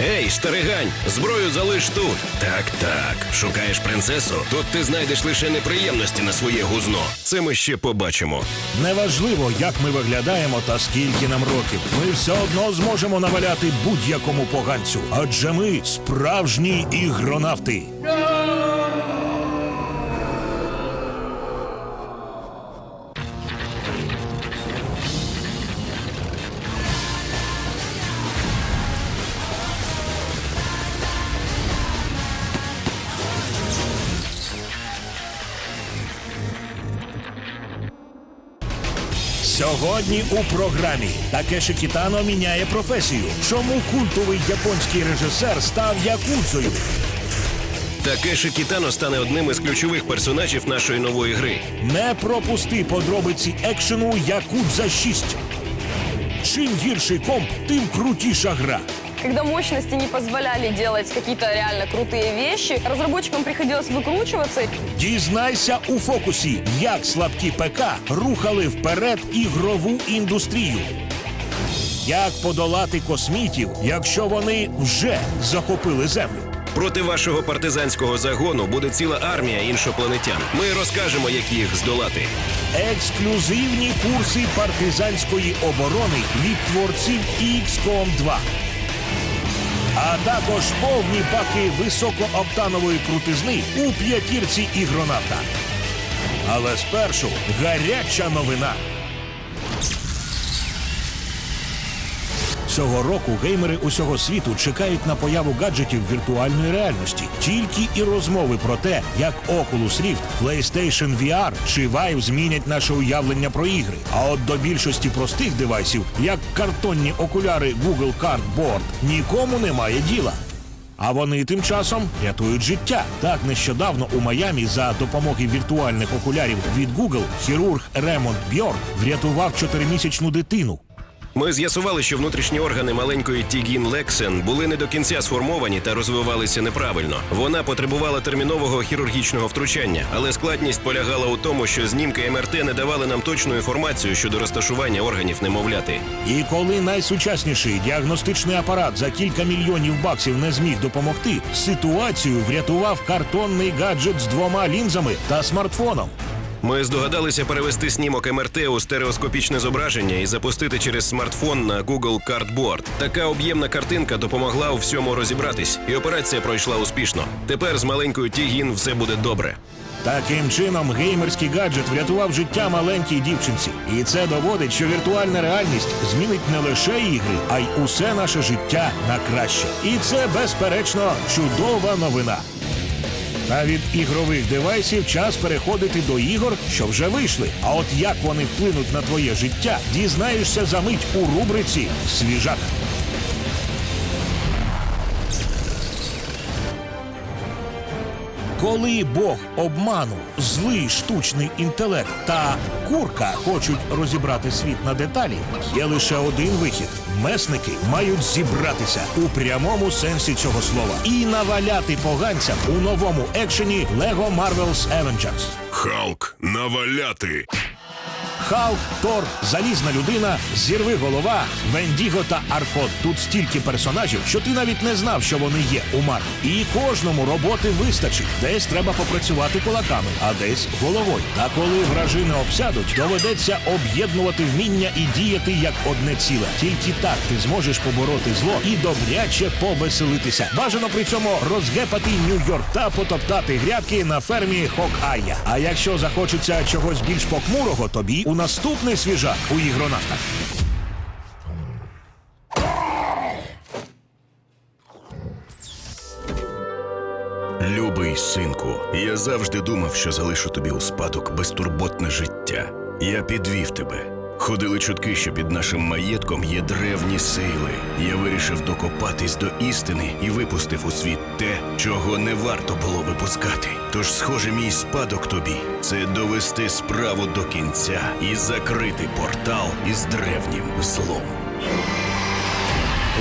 Ей, старигань, зброю залиш тут. Так, так. Шукаєш принцесу? Тут ти знайдеш лише неприємності на своє гузно. Це ми ще побачимо. Неважливо, як ми виглядаємо та скільки нам років. Ми все одно зможемо наваляти будь-якому поганцю. Адже ми справжні ігронавти. Сьогодні у програмі Такеші Кітано міняє професію. Чому культовий японський режисер став якудзою? Такеші Кітано стане одним із ключових персонажів нашої нової гри. Не пропусти подробиці екшену Якудза 6. Чим гірший комп, тим крутіша гра. Когда мощности не позволяли делать какие-то реально крутые вещи, разработчикам приходилось выкручиваться. Дізнайся у фокусі, як слабкі ПК рухали вперед ігрову індустрію. Як подолати космітів, якщо вони вже захопили землю? Проти вашого партизанського загону буде ціла армія іншопланетян. Ми розкажемо, як їх здолати. Ексклюзивні курси партизанської оборони від творців XCOM 2. А також повні баки високооктанової крутизни у п'ятірці ігронавта. Але спершу гаряча новина. Цього року геймери усього світу чекають на появу гаджетів віртуальної реальності. Тільки і розмови про те, як Oculus Rift, PlayStation VR чи Vive змінять наше уявлення про ігри. А от до більшості простих девайсів, як картонні окуляри Google Cardboard, нікому немає діла. А вони тим часом рятують життя. Так нещодавно у Майамі за допомоги віртуальних окулярів від Google хірург Ремонт Бьор врятував чотиримісячну дитину. Ми з'ясували, що внутрішні органи маленької Тігін Лексен були не до кінця сформовані та розвивалися неправильно. Вона потребувала термінового хірургічного втручання, але складність полягала у тому, що знімки МРТ не давали нам точну інформацію щодо розташування органів немовляти. І коли найсучасніший діагностичний апарат за кілька мільйонів баксів не зміг допомогти, ситуацію врятував картонний гаджет з двома лінзами та смартфоном. Ми здогадалися перевести снімок МРТ у стереоскопічне зображення і запустити через смартфон на Google Cardboard. Така об'ємна картинка допомогла у всьому розібратись, і операція пройшла успішно. Тепер з маленькою Тігін все буде добре. Таким чином, геймерський гаджет врятував життя маленькій дівчинці. І це доводить, що віртуальна реальність змінить не лише ігри, а й усе наше життя на краще. І це, безперечно, чудова новина. Та від ігрових девайсів час переходити до ігор, що вже вийшли. А от як вони вплинуть на твоє життя, дізнаєшся за мить у рубриці Свіжак. Коли Бог обману, злий штучний інтелект та курка хочуть розібрати світ на деталі, є лише один вихід. Месники мають зібратися у прямому сенсі цього слова і наваляти поганцям у новому екшені Lego Marvel's Avengers. Халк наваляти. Халк, Тор, Залізна людина, Зірви голова, Вендіго та Архот. Тут стільки персонажів, що ти навіть не знав, що вони є у Марвел. І кожному роботи вистачить. Десь треба попрацювати кулаками, а десь головою. Та коли вражини обсядуть, доведеться об'єднувати вміння і діяти як одне ціле. Тільки так ти зможеш побороти зло і добряче повеселитися. Бажано при цьому розгепати Нью-Йорк та потоптати грядки на фермі Хок-Айя. А якщо захочеться чогось більш похмурого, тобі у наступний свіжак у ігронавтах. Любий синку, я завжди думав, що залишу тобі у спадок безтурботне життя. Я підвів тебе. Ходили чутки, що під нашим маєтком є древні сили. Я вирішив докопатись до істини і випустив у світ те, чого не варто було випускати. Тож, схоже, мій спадок тобі це довести справу до кінця і закрити портал із древнім злом.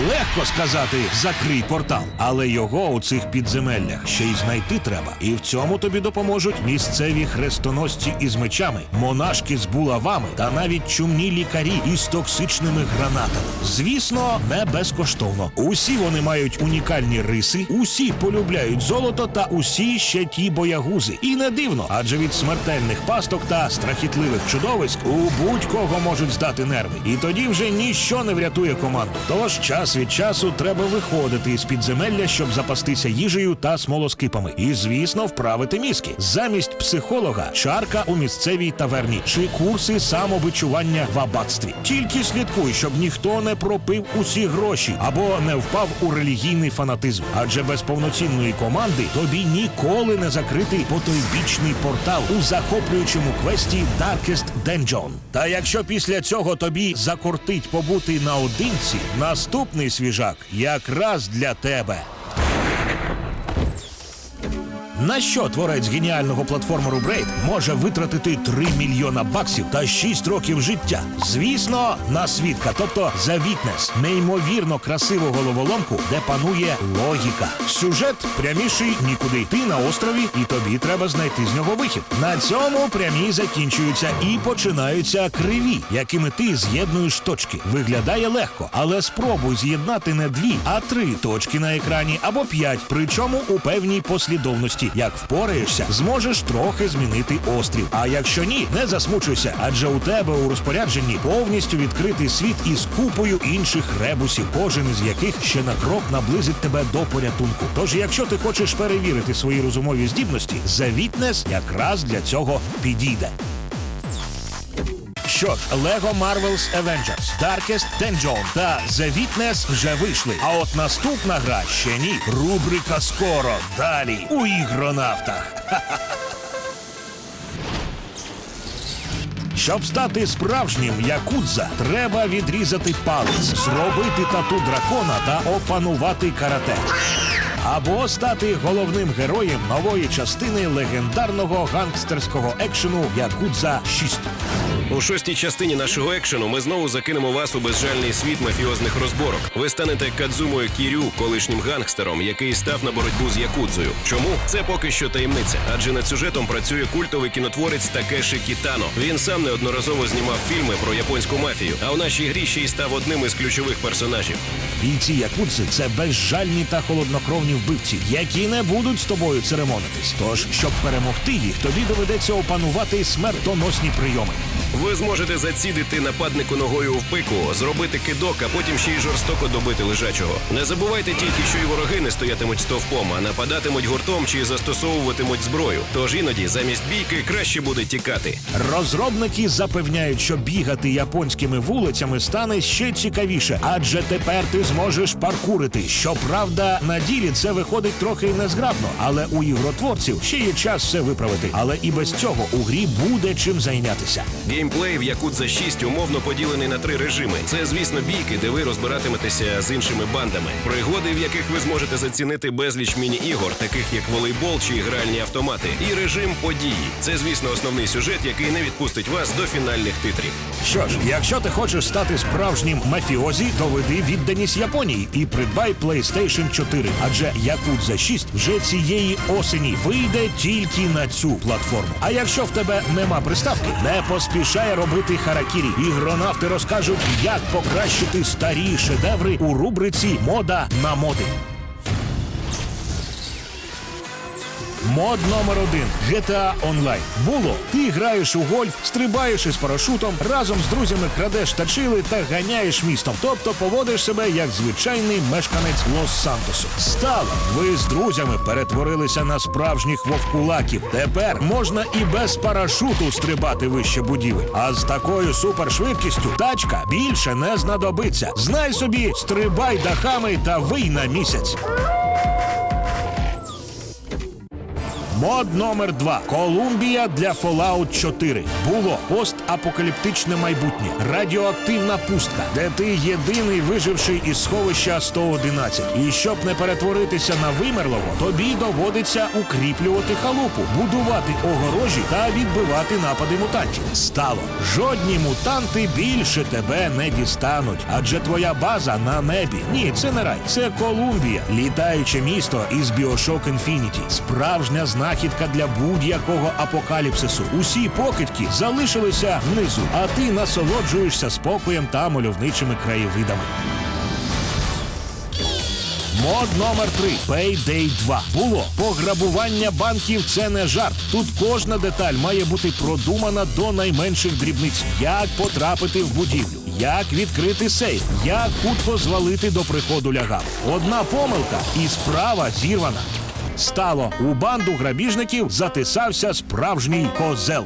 Легко сказати закрий портал, але його у цих підземеллях ще й знайти треба. І в цьому тобі допоможуть місцеві хрестоносці із мечами, монашки з булавами та навіть чумні лікарі із токсичними гранатами. Звісно, не безкоштовно. Усі вони мають унікальні риси, усі полюбляють золото та усі ще ті боягузи. І не дивно, адже від смертельних пасток та страхітливих чудовиськ у будь-кого можуть здати нерви. І тоді вже ніщо не врятує команду. Тож час від часу треба виходити із підземелля, щоб запастися їжею та смолоскипами. І звісно, вправити мізки. Замість психолога чарка у місцевій таверні чи курси самобичування в аббатстві. Тільки слідкуй, щоб ніхто не пропив усі гроші або не впав у релігійний фанатизм. Адже без повноцінної команди тобі ніколи не закрити потойбічний портал у захоплюючому квесті Darkest Dungeon. Та якщо після цього тобі закортить побути наодинці, наступний свіжак якраз для тебе. На що творець геніального платформеру Braid може витратити 3 мільйона баксів та 6 років життя? Звісно, на свідка, тобто за Witness, неймовірно красиву головоломку, де панує логіка. Сюжет пряміший нікуди йти на острові, і тобі треба знайти з нього вихід. На цьому прямі закінчуються і починаються криві, якими ти з'єднуєш точки. Виглядає легко, але спробуй з'єднати не дві, а три точки на екрані або п'ять, причому у певній послідовності. Як впораєшся, зможеш трохи змінити острів. А якщо ні, не засмучуйся, адже у тебе у розпорядженні повністю відкритий світ із купою інших ребусів, кожен із яких ще на крок наблизить тебе до порятунку. Тож, якщо ти хочеш перевірити свої розумові здібності, завітнес якраз для цього підійде. Що Lego Marvel's Avengers, Darkest Dungeon та The Witness вже вийшли. А от наступна гра ще ні. Рубрика скоро далі у ігронавтах. Щоб стати справжнім якудза, треба відрізати палець, зробити тату дракона та опанувати карате. Або стати головним героєм нової частини легендарного гангстерського екшену Якудза 6. У шостій частині нашого екшену ми знову закинемо вас у безжальний світ мафіозних розборок. Ви станете Кадзумою Кірю, колишнім гангстером, який став на боротьбу з Якудзою. Чому? Це поки що таємниця, адже над сюжетом працює культовий кінотворець Такеші Кітано. Він сам неодноразово знімав фільми про японську мафію, а у нашій грі ще й став одним із ключових персонажів. Бійці якудзи це безжальні та холоднокровні вбивці, які не будуть з тобою церемонитись. Тож, щоб перемогти їх, тобі доведеться опанувати смертоносні прийоми. Ви зможете зацідити нападнику ногою в пику, зробити кидок, а потім ще й жорстоко добити лежачого. Не забувайте тільки, що і вороги не стоятимуть стовпом, а нападатимуть гуртом чи застосовуватимуть зброю. Тож іноді замість бійки краще буде тікати. Розробники запевняють, що бігати японськими вулицями стане ще цікавіше, адже тепер ти зможеш паркурити. Щоправда, на ділі це виходить трохи незграбно, але у ігротворців ще є час все виправити. Але і без цього у грі буде чим зайнятися. Геймплей в Якудза 6 умовно поділений на три режими. Це, звісно, бійки, де ви розбиратиметеся з іншими бандами. Пригоди, в яких ви зможете зацінити безліч міні-ігор, таких як волейбол чи гральні автомати, і режим події. Це, звісно, основний сюжет, який не відпустить вас до фінальних титрів. Що ж, якщо ти хочеш стати справжнім мафіозі, доведи відданість Японії і придбай PlayStation 4. Адже Якудза 6 вже цієї осені вийде тільки на цю платформу. А якщо в тебе нема приставки, не поспішай робити харакірі. Ігронавти розкажуть, як покращити старі шедеври у рубриці Мода на моди. Мод номер один GTA Online. Було. Ти граєш у гольф, стрибаєш із парашутом, разом з друзями крадеш тачили та ганяєш містом. Тобто поводиш себе як звичайний мешканець Лос-Сантосу. Стало. Ви з друзями перетворилися на справжніх вовкулаків. Тепер можна і без парашуту стрибати вище будівель. А з такою супершвидкістю тачка більше не знадобиться. Знай собі, стрибай дахами та вий на місяць. Мод номер 2 Колумбія для Fallout 4. Було постапокаліптичне майбутнє, радіоактивна пустка, де ти єдиний виживший із сховища 111. І щоб не перетворитися на вимерлого, тобі доводиться укріплювати халупу, будувати огорожі та відбивати напади мутантів. Стало жодні мутанти більше тебе не дістануть, адже твоя база на небі. Ні, це не рай, це Колумбія, літаюче місто із Bioshock Infinity. Справжня знахідка для будь-якого апокаліпсису. Усі покидьки залишилися внизу, а ти насолоджуєшся спокоєм та мальовничими краєвидами. Мод номер 3 Payday 2. Було пограбування банків. Це не жарт. Тут кожна деталь має бути продумана до найменших дрібниць. Як потрапити в будівлю, як відкрити сейф, як хутко звалити до приходу лягав. Одна помилка і справа зірвана. Стало у банду грабіжників затисався справжній козел,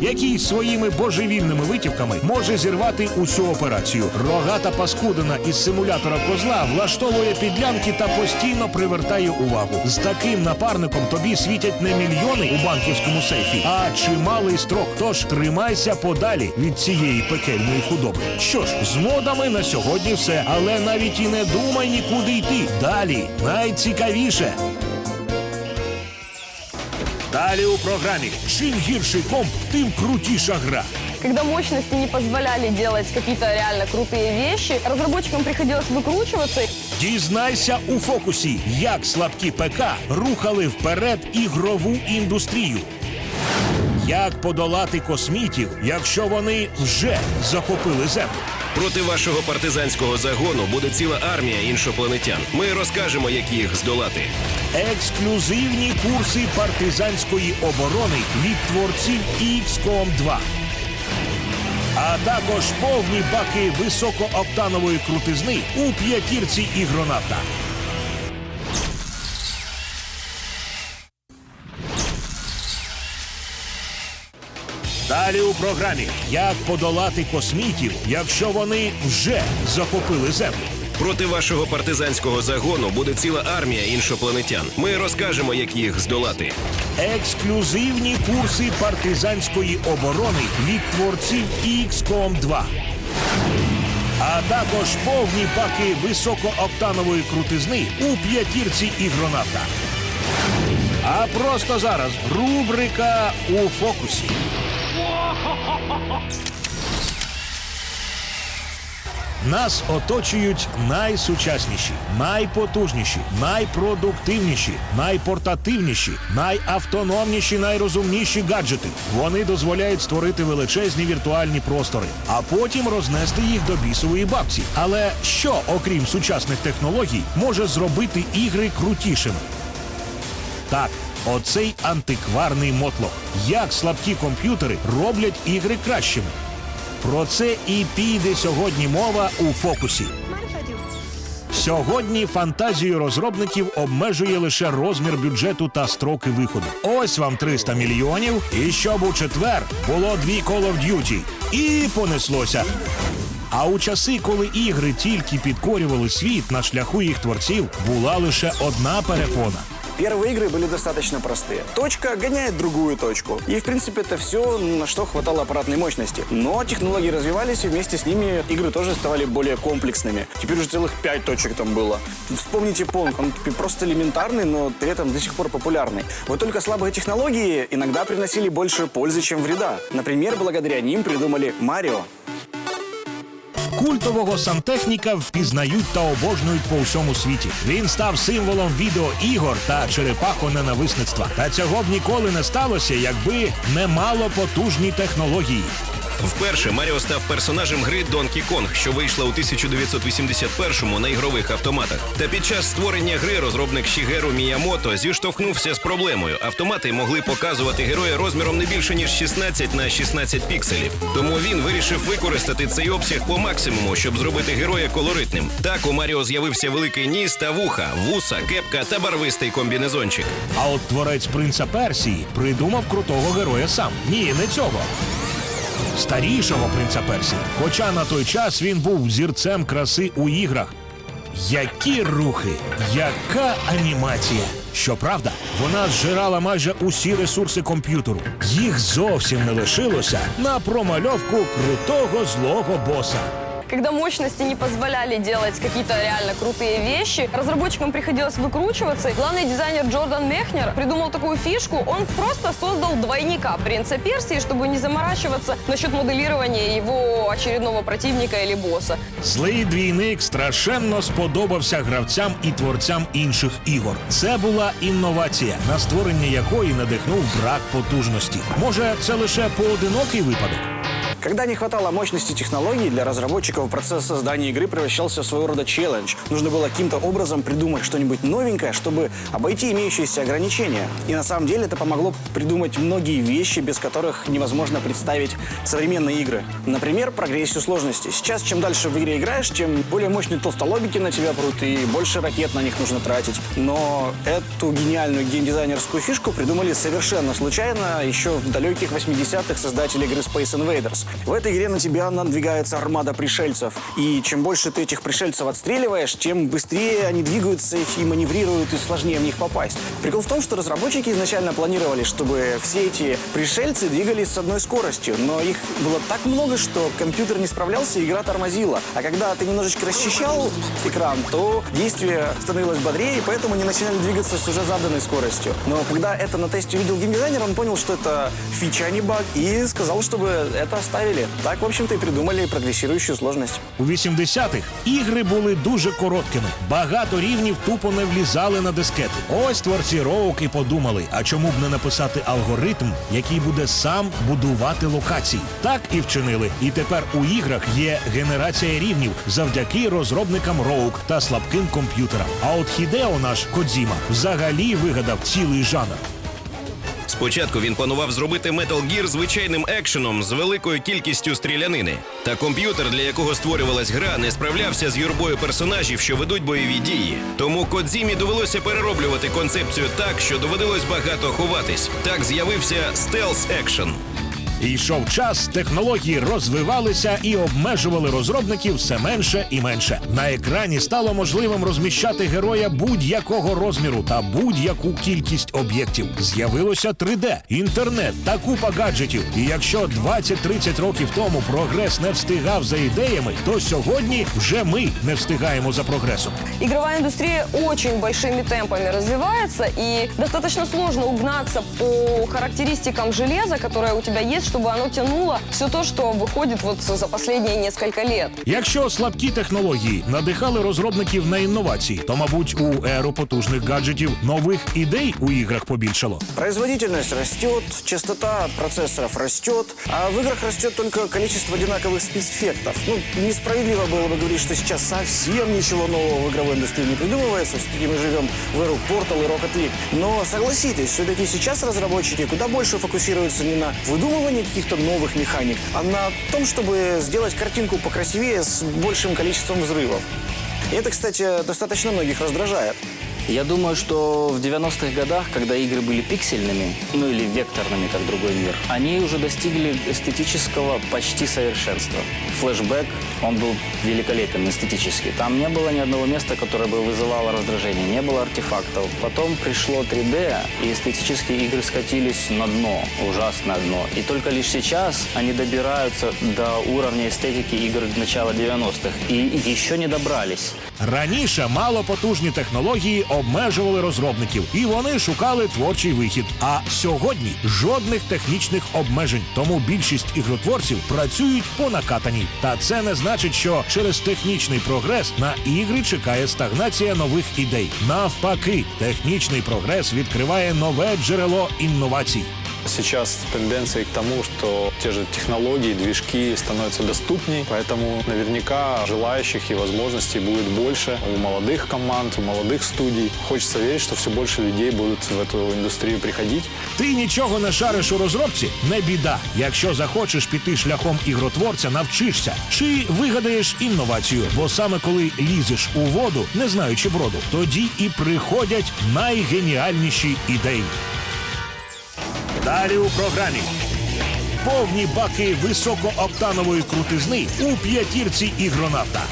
який своїми божевільними витівками може зірвати усю операцію. Рогата паскудина із симулятора козла влаштовує підлянки та постійно привертає увагу. З таким напарником тобі світять не мільйони у банківському сейфі, а чималий строк. Тож тримайся подалі від цієї пекельної худоби. Що ж, з модами на сьогодні все, але навіть і не думай нікуди йти. Далі найцікавіше. Далі у програмі. Чим гірший комп, тим крутіша гра. Когда мощности не позволяли делать какие-то реально крутые вещи, разработчикам приходилось выкручиваться. Дізнайся у фокусі, як слабкі ПК рухали вперед ігрову індустрію. Як подолати космітів, якщо вони вже захопили землю? Проти вашого партизанського загону буде ціла армія іншопланетян. Ми розкажемо, як їх здолати. Ексклюзивні курси партизанської оборони від творців XCOM 2. А також повні баки високооктанової крутизни у п'ятірці ігронавта. Далі у програмі як подолати космітів, якщо вони вже захопили землю. Проти вашого партизанського загону буде ціла армія іншопланетян. Ми розкажемо, як їх здолати. Ексклюзивні курси партизанської оборони від творців XCOM 2. А також повні паки високооктанової крутизни у п'ятірці ігронавта. А просто зараз рубрика у фокусі. Нас оточують найсучасніші, найпотужніші, найпродуктивніші, найпортативніші, найавтономніші, найрозумніші гаджети. Вони дозволяють створити величезні віртуальні простори, а потім рознести їх до бісової бабці. Але що, окрім сучасних технологій, може зробити ігри крутішими? Так, оцей антикварний мотлох. Як слабкі комп'ютери роблять ігри кращими. Про це і піде сьогодні мова у фокусі. Сьогодні фантазію розробників обмежує лише розмір бюджету та строки виходу. Ось вам 300 мільйонів, і щоб у четвер було дві Call of Duty. І понеслося. А у часи, коли ігри тільки підкорювали світ на шляху їх творців, була лише одна перепона. Первые игры были достаточно простые. Точка гоняет другую точку. И, в принципе, это все, на что хватало аппаратной мощности. Но технологии развивались, и вместе с ними игры тоже ставали более комплексными. Теперь уже целых пять точек там было. Вспомните Понг, он просто элементарный, но при этом до сих пор популярный. Вот только слабые технологии иногда приносили больше пользы, чем вреда. Например, благодаря ним придумали Марио. Культового сантехніка впізнають та обожнюють по всьому світі. Він став символом відеоігор та черепахоненависництва. Та цього б ніколи не сталося, якби не мало потужні технології. Вперше Маріо став персонажем гри Donkey Kong, що вийшла у 1981-му на ігрових автоматах. Та під час створення гри розробник Шігеру Міямото зіштовхнувся з проблемою. Автомати могли показувати героя розміром не більше ніж 16 на 16 пікселів. Тому він вирішив використати цей обсяг по максимуму, щоб зробити героя колоритним. Так у Маріо з'явився великий ніс та вуха, вуса, кепка та барвистий комбінезончик. А от творець принца Персії придумав крутого героя сам. Ні, не цього. Старішого принца Персії. Хоча на той час він був зірцем краси у іграх. Які рухи, яка анімація. Щоправда, вона зжирала майже усі ресурси комп'ютеру. Їх зовсім не лишилося на промальовку крутого злого боса Когда мощности не позволяли делать какие-то реально крутые вещи, разработчикам приходилось выкручиваться. Главный дизайнер Джордан Мехнер придумал такую фишку. Он просто создал двойника принца Персии, чтобы не заморачиваться насчет моделирования его очередного противника или босса. Злий двійник страшенно сподобався гравцям і творцям інших ігор. Це була інновація, на створення якої надихнув брак потужності. Може, це лише поодинокий випадок? Когда не хватало мощности технологий, для разработчиков процесс создания игры превращался в своего рода челлендж. Нужно было каким-то образом придумать что-нибудь новенькое, чтобы обойти имеющиеся ограничения. И на самом деле это помогло придумать многие вещи, без которых невозможно представить современные игры. Например, прогрессию сложности. Сейчас чем дальше в игре играешь, тем более мощные толстолобики на тебя прут и больше ракет на них нужно тратить. Но эту гениальную геймдизайнерскую фишку придумали совершенно случайно еще в далеких 80-х создатели игры Space Invaders. В этой игре на тебя надвигается армада пришельцев. И чем больше ты этих пришельцев отстреливаешь, тем быстрее они двигаются и маневрируют, и сложнее в них попасть. Прикол в том, что разработчики изначально планировали, чтобы все эти пришельцы двигались с одной скоростью. Но их было так много, что компьютер не справлялся, и игра тормозила. А когда ты немножечко расчищал экран, то действие становилось бодрее, и поэтому они начинали двигаться с уже заданной скоростью. Но когда это на тесте увидел геймдизайнер, он понял, что это фича, а не баг, и сказал, чтобы это оставили. Так, в общем-то, и придумали прогрессирующую сложность. У 80-х ігри були дуже короткими. Багато рівнів тупо не влізали на дискети. Ось творці Роук і подумали, а чому б не написати алгоритм, який буде сам будувати локації. Так і вчинили. І тепер у іграх є генерація рівнів завдяки розробникам Роук та слабким комп'ютерам. А от Хідео наш Кодзіма взагалі вигадав цілий жанр. Спочатку він планував зробити Metal Gear звичайним екшеном з великою кількістю стрілянини. Та комп'ютер, для якого створювалась гра, не справлявся з юрбою персонажів, що ведуть бойові дії. Тому Кодзімі довелося перероблювати концепцію так, що доводилось багато ховатись. Так з'явився стелс екшен. І йшов час, технології розвивалися і обмежували розробників все менше і менше. На екрані стало можливим розміщати героя будь-якого розміру та будь-яку кількість об'єктів. З'явилося 3D, інтернет та купа гаджетів. І якщо 20-30 років тому прогрес не встигав за ідеями, то сьогодні вже ми не встигаємо за прогресом. Игровая индустрия очень большими темпами развивается, и достаточно сложно угнаться по характеристикам железа, которое у тебя есть, чтобы оно тянуло все то, что выходит вот за последние несколько лет. Якщо слабкі технології надихали розробників на інновації, то мабуть у еру потужних гаджетів нових ідей у іграх побільшало. Производительность растет, частота процессоров растет, а в играх растет только количество одинаковых спецэффектов. Ну, несправедливо было бы говорить, что сейчас совсем ничего нового в игровой индустрии не придумывается. Все-таки мы живем в эру Portal и Rocket League. Но согласитесь, все-таки сейчас разработчики куда больше фокусируются не на выдумывании каких-то новых механик, а на том, чтобы сделать картинку покрасивее с большим количеством взрывов. И это, кстати, достаточно многих раздражает. Я думаю, что в 90-х годах, когда игры были пиксельными, ну или векторными, как другой мир, они уже достигли эстетического почти совершенства. Флэшбэк, он был великолепен эстетически. Там не было ни одного места, которое бы вызывало раздражение, не было артефактов. Потом пришло 3D, и эстетические игры скатились на дно, ужасное дно. И только лишь сейчас они добираются до уровня эстетики игр начала 90-х. И еще не добрались. Раніше малопотужні технології обмежували розробників, і вони шукали творчий вихід. А сьогодні жодних технічних обмежень. Тому більшість ігротворців працюють по накатаній. Та це не значить, що через технічний прогрес на ігри чекає стагнація нових ідей. Навпаки, технічний прогрес відкриває нове джерело інновацій. Сейчас тенденция к тому, что те же технологии, движки становятся доступней, поэтому наверняка желающих и возможностей будет больше у молодых команд, у молодых студий. Хочется верить, что все больше людей будут в эту индустрию приходить. Ти нічого не шариш у розробці? Не біда. Якщо захочеш піти шляхом ігротворця, навчишся чи вигадаєш інновацію. Бо саме коли лізеш у воду, не знаючи броду, тоді і приходять найгеніальніші ідеї. Далі у програмі. Повні баки високооктанової крутизни у п'ятірці ігронавта.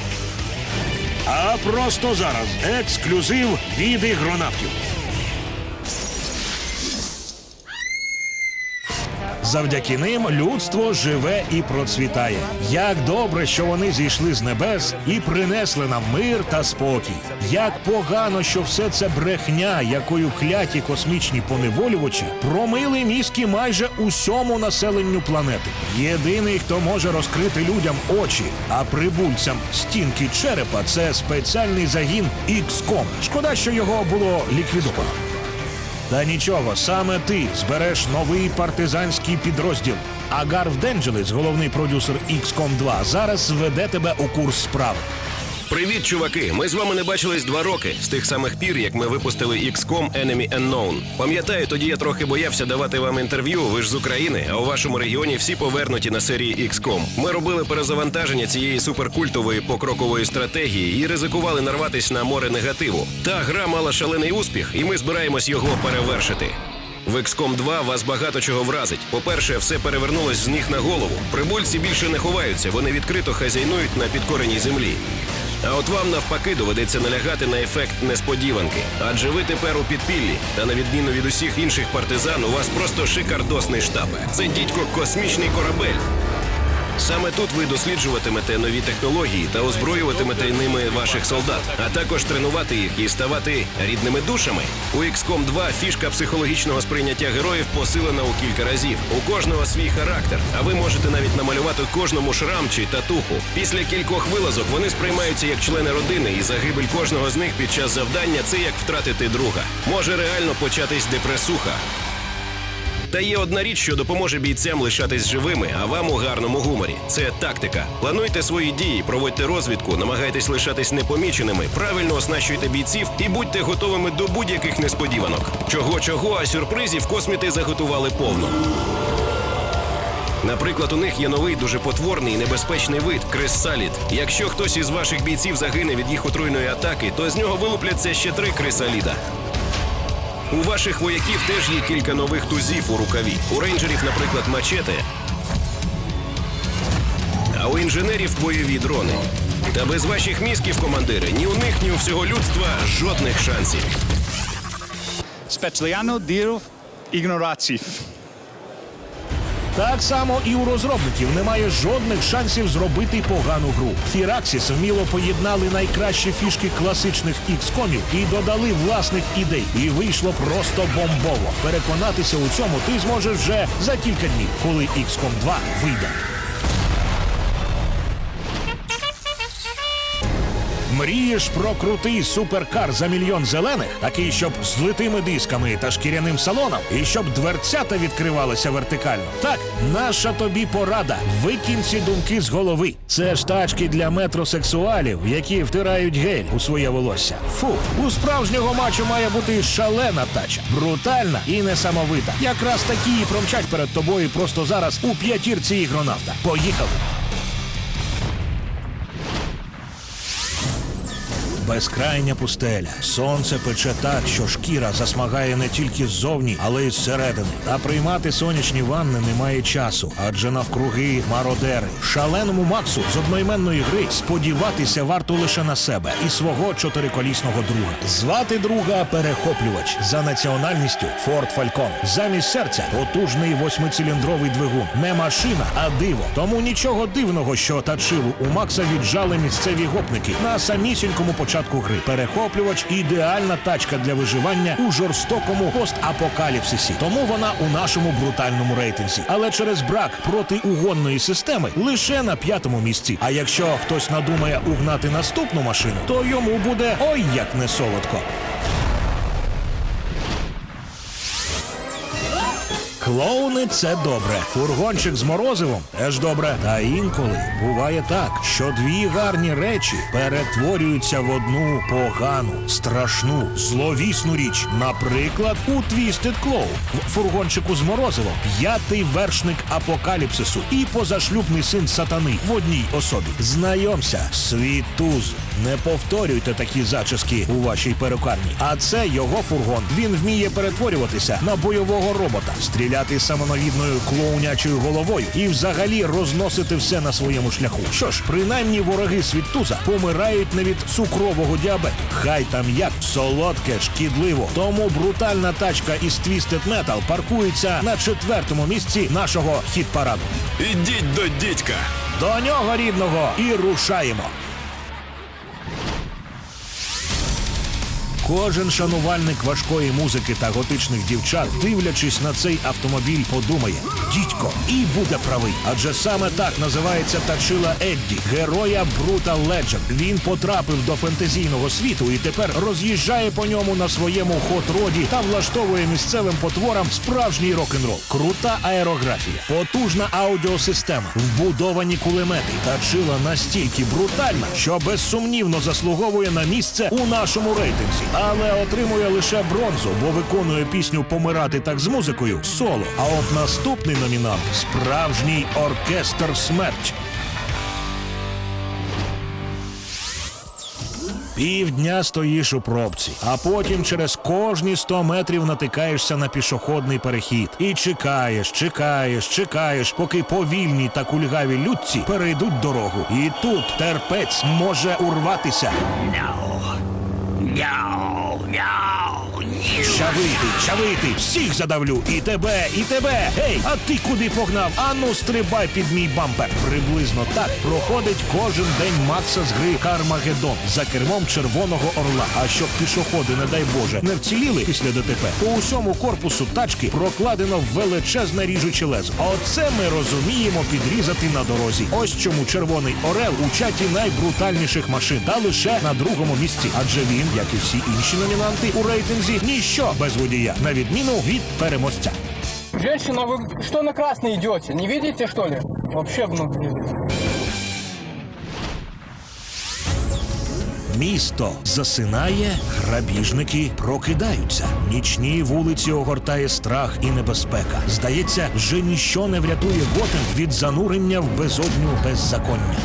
А просто зараз ексклюзив від ігронавтів. Завдяки ним людство живе і процвітає. Як добре, що вони зійшли з небес і принесли нам мир та спокій. Як погано, що все це брехня, якою кляті космічні поневолювачі промили мізки майже усьому населенню планети. Єдиний, хто може розкрити людям очі, а прибульцям стінки черепа це спеціальний загін XCOM. Шкода, що його було ліквідовано. Та нічого, саме ти збереш новий партизанський підрозділ. А Гарв Денджелес, головний продюсер XCOM 2, зараз веде тебе у курс справи. Привіт, чуваки! Ми з вами не бачились два роки з тих самих пір, як ми випустили XCOM Enemy Unknown. Пам'ятаю, тоді я трохи боявся давати вам інтерв'ю. Ви ж з України, а у вашому регіоні всі повернуті на серії XCOM. Ми робили перезавантаження цієї суперкультової покрокової стратегії і ризикували нарватися на море негативу. Та гра мала шалений успіх, і ми збираємось його перевершити. В XCOM 2 вас багато чого вразить. По-перше, все перевернулось з ніг на голову. Прибульці більше не ховаються, вони відкрито хазяйнують на підкореній землі. А от вам навпаки доведеться налягати на ефект несподіванки. Адже ви тепер у підпіллі, та на відміну від усіх інших партизан, у вас просто шикардосний штаб. Це дідько космічний корабель. Саме тут ви досліджуватимете нові технології та озброюватимете ними ваших солдат, а також тренувати їх і ставати рідними душами. У XCOM 2 фішка психологічного сприйняття героїв посилена у кілька разів. У кожного свій характер, а ви можете навіть намалювати кожному шрам чи татуху. Після кількох вилазок вони сприймаються як члени родини, і загибель кожного з них під час завдання це як втратити друга. Може реально початись депресуха. Та є одна річ, що допоможе бійцям лишатись живими, а вам у гарному гуморі. Це тактика. Плануйте свої дії, проводьте розвідку, намагайтесь лишатись непоміченими, правильно оснащуйте бійців і будьте готовими до будь-яких несподіванок. Чого чого, а сюрпризів косміти заготували повно. Наприклад, у них є новий дуже потворний і небезпечний вид крис-саліт. Якщо хтось із ваших бійців загине від їх отруйної атаки, то з нього вилупляться ще три крисаліда. У ваших вояків теж є кілька нових тузів у рукаві. У рейнджерів, наприклад, мачети. А у інженерів бойові дрони. Та без ваших мізків, командири, ні у них, ні у всього людства жодних шансів. Specjaliano dirów ignoracji. Так само і у розробників немає жодних шансів зробити погану гру. Firaxis вміло поєднали найкращі фішки класичних XCOM і додали власних ідей. І вийшло просто бомбово. Переконатися у цьому ти зможеш вже за кілька днів, коли XCOM 2 вийде. Мрієш про крутий суперкар за мільйон зелених, такий, щоб з литими дисками та шкіряним салоном, і щоб дверцята відкривалися вертикально. Так, наша тобі порада. Викинь ці думки з голови. Це ж тачки для метросексуалів, які втирають гель у своє волосся. Фу, у справжнього мачо має бути шалена тача, брутальна і несамовита. Якраз такі і промчать перед тобою просто зараз у п'ятірці ігронавта. Поїхали! Безкрайня пустеля. Сонце пече так, що шкіра засмагає не тільки ззовні, але й зсередини. Та приймати сонячні ванни немає часу, адже навкруги мародери. Шаленому Максу з одноіменної гри сподіватися варто лише на себе і свого чотириколісного друга. Звати друга перехоплювач за національністю Форд Фалькон. Замість серця потужний восьмициліндровий двигун. Не машина, а диво. Тому нічого дивного, що тачилу у Макса віджали місцеві гопники на самісінькому початку гри. Перехоплювач ідеальна тачка для виживання у жорстокому постапокаліпсисі. Тому вона у нашому брутальному рейтинзі. Але через брак протиугонної системи лише на п'ятому місці. А якщо хтось надумає угнати наступну машину, то йому буде ой як не солодко. Клоуни це добре. Фургончик з морозивом теж добре. Та інколи буває так, що дві гарні речі перетворюються в одну погану, страшну, зловісну річ. Наприклад, у Twisted Cloud. В фургончику з морозивом п'ятий вершник апокаліпсису і позашлюбний син сатани в одній особі. Знайомся, світуз. Не повторюйте такі зачіски у вашій перукарні. А це його фургон. Він вміє перетворюватися на бойового робота, стріляти самонавідною клоунячою головою і взагалі розносити все на своєму шляху. Що ж, принаймні вороги світтуза помирають не від цукрового діабету. Хай там як солодке, шкідливо. Тому брутальна тачка із Twisted Metal паркується на четвертому місці нашого хіт-параду. Ідіть до дідька. До нього рідного і рушаємо. Кожен шанувальник важкої музики та готичних дівчат, дивлячись на цей автомобіль, подумає: дідько, і буде правий. Адже саме так називається Тачила Едді, героя Brutal Legend. Він потрапив до фентезійного світу і тепер роз'їжджає по ньому на своєму хот-роді та влаштовує місцевим потворам справжній рок-н-рол. Крута аерографія, потужна аудіосистема, вбудовані кулемети. Тачила настільки брутальна, що безсумнівно заслуговує на місце у нашому рейтинзі, але отримує лише бронзу, бо виконує пісню Помирати так з музикою соло. А от наступний номінант справжній оркестр смерть. Півдня стоїш у пробці, а потім через кожні 100 метрів натикаєшся на пішохідний перехід. І чекаєш, чекаєш, чекаєш, поки повільні та кульгаві людці перейдуть дорогу. І тут терпець може урватися. Yo! Чавити, чавити, всіх задавлю, і тебе, і тебе. Гей, а ти куди погнав? Ану, стрибай під мій бампер. Приблизно так проходить кожен день Макса з гри Кармагеддон за кермом червоного орла. А щоб пішоходи, не дай Боже, не вціліли після ДТП, по усьому корпусу тачки прокладено величезне ріжуче лезо. Оце ми розуміємо підрізати на дорозі. Ось чому червоний орел у чаті найбрутальніших машин та лише на другому місці. Адже він, як і всі інші номінанти у рейтинзі, ніщо без водія, на відміну від переможця. Женщина, вы что на красный идете? Не видите, что ли? Вообще, ну. Місто засинає, грабіжники прокидаються. Нічні вулиці огортає страх і небезпека. Здається, вже ніщо не врятує Готем від занурення в безодню беззаконня.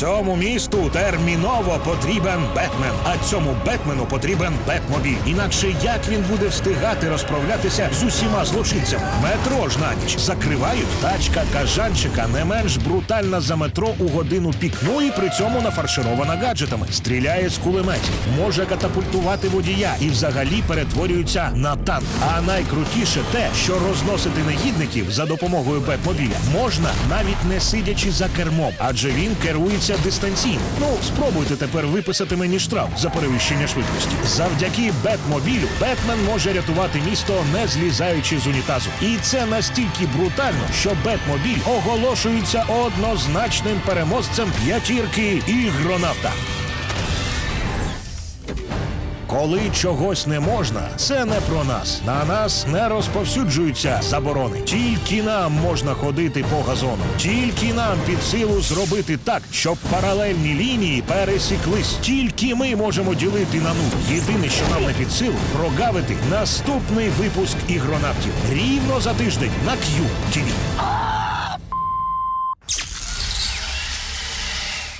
Цьому місту терміново потрібен Бетмен, а цьому Бетмену потрібен Бетмобіль. Інакше як він буде встигати розправлятися з усіма злочинцями? Метро ж на ніч закривають. Тачка кажанчика не менш брутальна за метро у годину пік. Ну і при цьому нафарширована гаджетами. Стріляє з кулеметів, може катапультувати водія і взагалі перетворюється на танк. А найкрутіше те, що розносити негідників за допомогою Бетмобіля можна навіть не сидячи за кермом, адже він керується дистанційно. Ну спробуйте тепер виписати мені штраф за перевищення швидкості. Завдяки Бетмобілю Бетмен може рятувати місто, не злізаючи з унітазу. І це настільки брутально, що Бетмобіль оголошується однозначним переможцем п'ятірки ігронавта. Коли чогось не можна, це не про нас. На нас не розповсюджуються заборони. Тільки нам можна ходити по газону. Тільки нам під силу зробити так, щоб паралельні лінії пересіклись. Тільки ми можемо ділити на нуль. Єдине, що нам не під силу, прогавити наступний випуск ігронавтів рівно за тиждень на Q-TV.